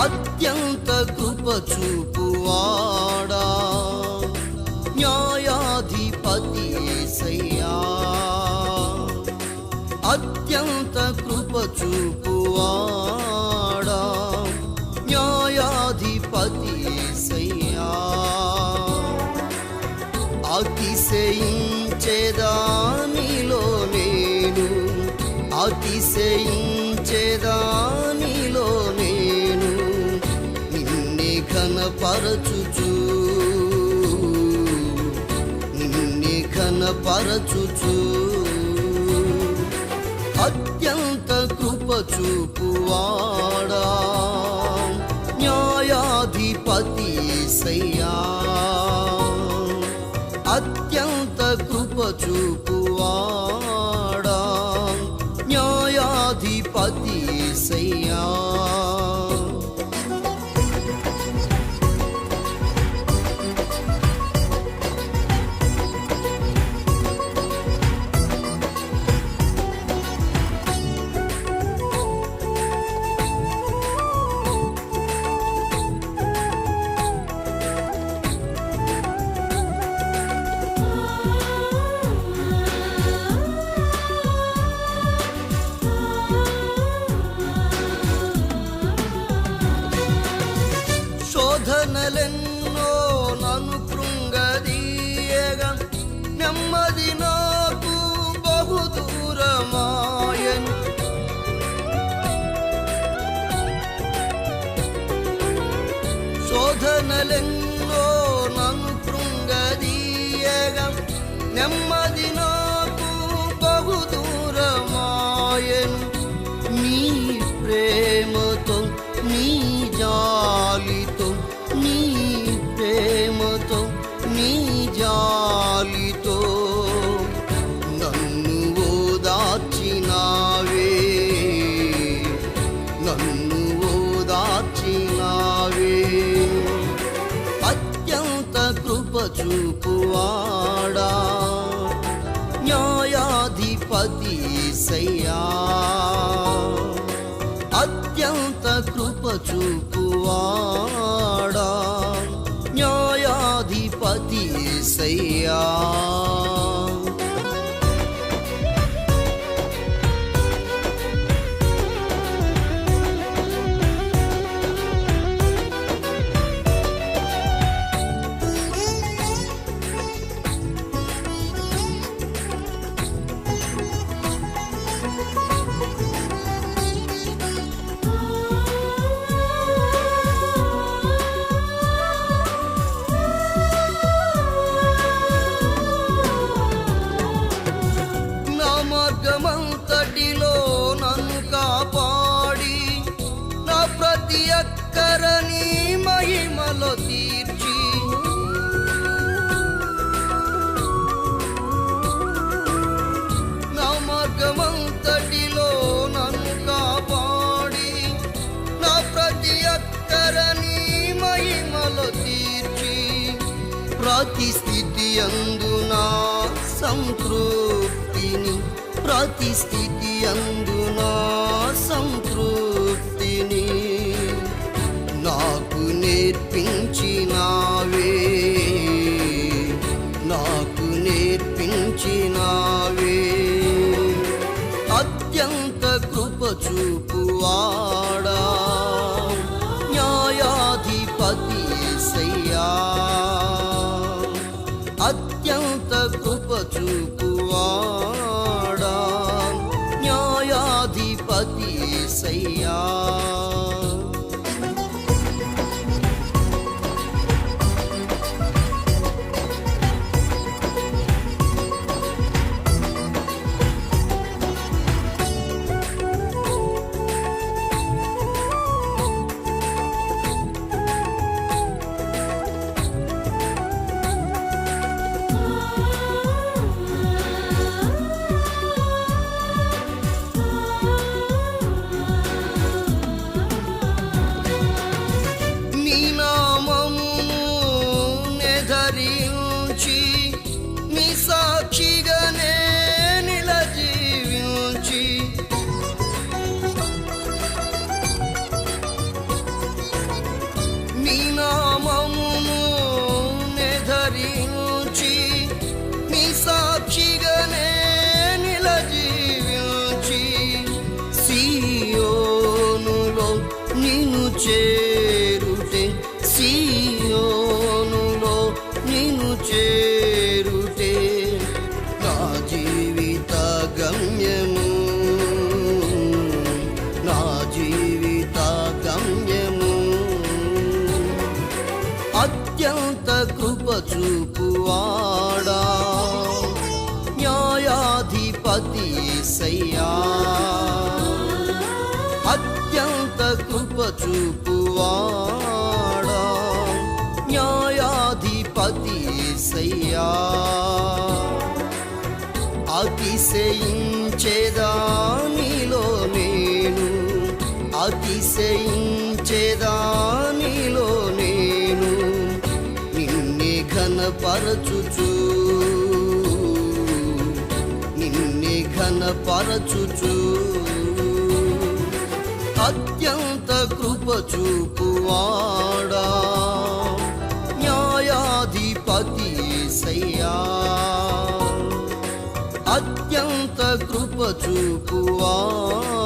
అత్యంత కృప చూపువాడా న్యాయాధిపతి యేసయ్యా అత్యంత కృప చూపువాడా న్యాయాధిపతి యేసయ్యా అతిశయించేదానిలో నేను అతిశయి ఘనపరచుచు నిన్నే ఘనపరచుచు అత్యంత కృప చూపువాడా. న్యాయాధిపతి సయ్యా అత్యంత కృప చూపు శోధనలెన్నో నన్ను కృంగదీయగా. నెమ్మది నాకు బహు దూరమాయను. నీ ప్రేమతో నీ జాలితో నీ చూపువాడా? న్యాయాధిపతి సయ్యా. అత్యంత కృప చూపువాడా? న్యాయాధిపతి సయ్యా. కరణి మహిమలో తీర్చి. నా మార్గమంతటిలో నన్ను కాపాడి. నా ప్రతి అక్కరని మహిమలో తీర్చి. ప్రతి స్థితి అందునా సంతృప్తిని ప్రతి స్థితి అందునా సంతృప్తి నేర్పించినావే. నాకు నేర్పించినావే. అత్యంత కృప చూపువాడా న్యాయాధిపతి సయ్యా అత్యంత కృప చూపువాడా हरी అత్యంత కృప చూపువాడా న్యాయాధిపతి సయ్యా అత్యంత కృప చూపువాడా న్యాయాధిపతి సయ్యా అతిశయించేదా నీలో నేను? అతిశయించేదా ఘనపరచుచు నిన్నే ఘనపరచుచు. అత్యంత కృప చూపువాడా న్యాయాధిపతి సయ్యా. అత్యంత కృప చూపువాడా